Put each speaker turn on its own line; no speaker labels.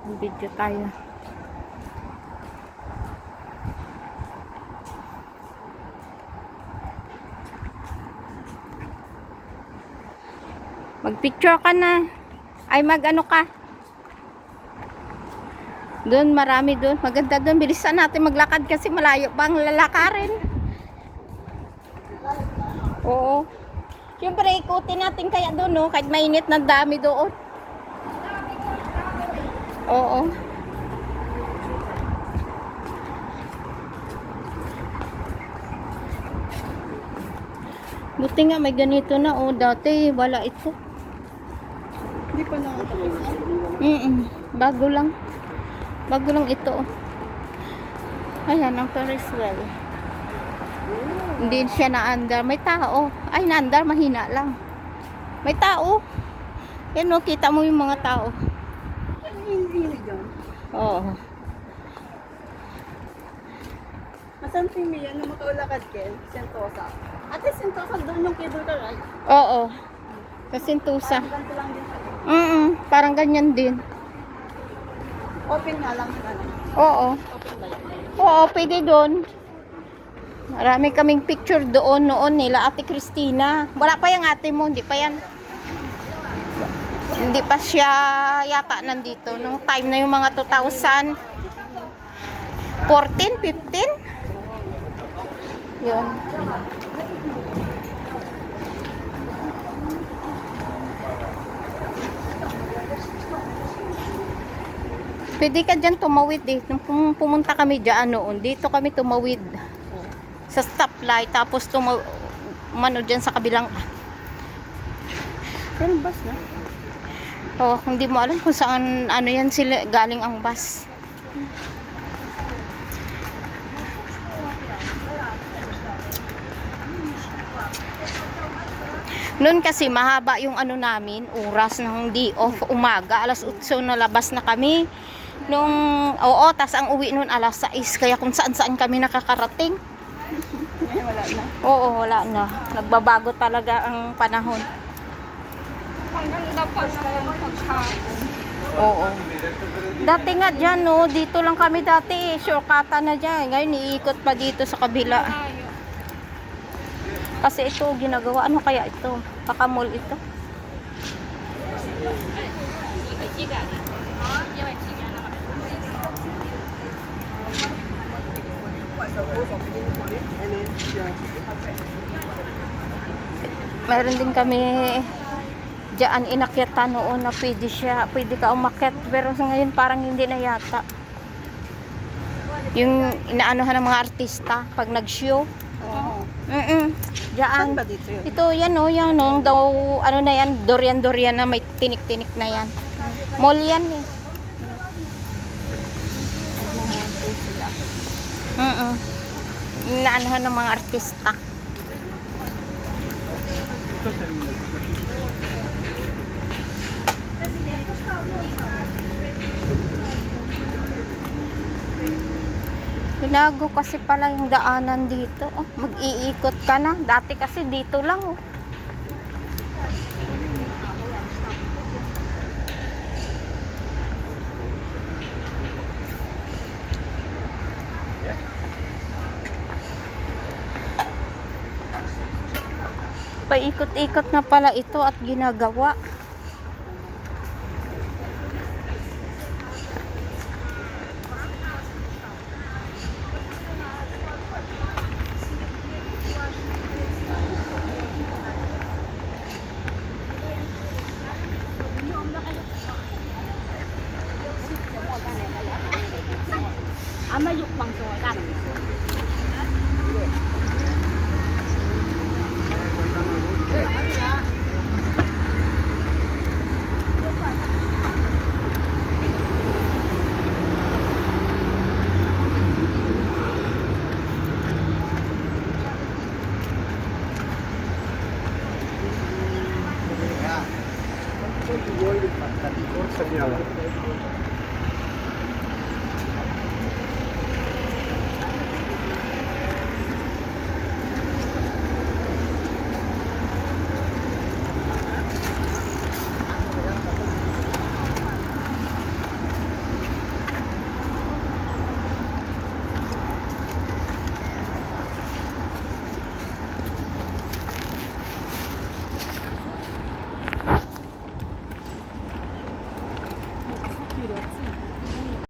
Video tayo. Magpicture ka na. Ay mag ano ka. Doon marami doon. Maganda doon. Bilisan natin maglakad kasi malayo pa ang lalakarin. Oo. Siyempre ikutin natin kaya doon no. Kahit mainit na dami doon. Oo. Buti nga may ganito na oh. Dati wala ito.
Hindi pa lang ito.
Mm Bago lang. Bago lang ito. oh. Ayan ang Ferris wheel. Hindi siya naandar. May tao. Ay, naandar. Mahina lang. May tao. Yan o, kita mo yung mga tao.
Dyan.
Oo.
Masan Mia na makaulakad Ken? Sentosa. Ate, Sentosa doon yung cable car, right?
Oo. Sa Sentosa.
Parang ganito lang din siya.
Mm Parang ganyan din.
Open nga lang ano.
Oo.
Open ba yan?
Oo, pwede doon. Marami kaming picture doon noon nila Ate Christina. Wala pa yung ate mo, hindi pa yan. Hindi pa siya yata nandito. Nung time na yung mga 2014, 15? Yun. Pwede ka dyan tumawid eh. Nung pum- pumunta kami dyan noon, dito kami tumawid. Sa stoplight, tapos tumaw mano dyan sa kabilang
Pero bus na.
Oh, hindi mo alam kung saan ano yan sila galing ang bus. Noon kasi mahaba yung ano namin, oras ng di off umaga, alas 8 na labas na kami. Nung oo, tas ang uwi noon alas 6 kaya kung saan-saan kami nakakarating.
Wala na.
Oo, wala na. Nagbabago talaga ang panahon.
Hanggang dapas na lang paghapon.
Oo. Dati nga dyan, no, dito lang kami dati, shortcutan na dyan. Ngayon, iikot pa dito sa kabila. Kasi ito, ginagawa, ano kaya ito? Kakamol ito. Meron din kami diyan inakyatan noon na pwede siya, pwede ka umakyat. Pero sa ngayon parang hindi na yata. Yung inaanohan ng mga artista pag nag-show.
Oo.
Mm
Saan
Diyan.
ba dito yun?
Ito, yan o, yan o. Daw, ano na yan, durian-durian na may tinik-tinik na yan. Mall yan eh. Mm -mm. Inaanohan ng mga artista. Binago kasi pala yung daanan dito. Oh, mag-iikot ka na. Dati kasi dito lang. Oh. Paikot-ikot na pala ito at ginagawa.
amay yok bang so kan
Thank you.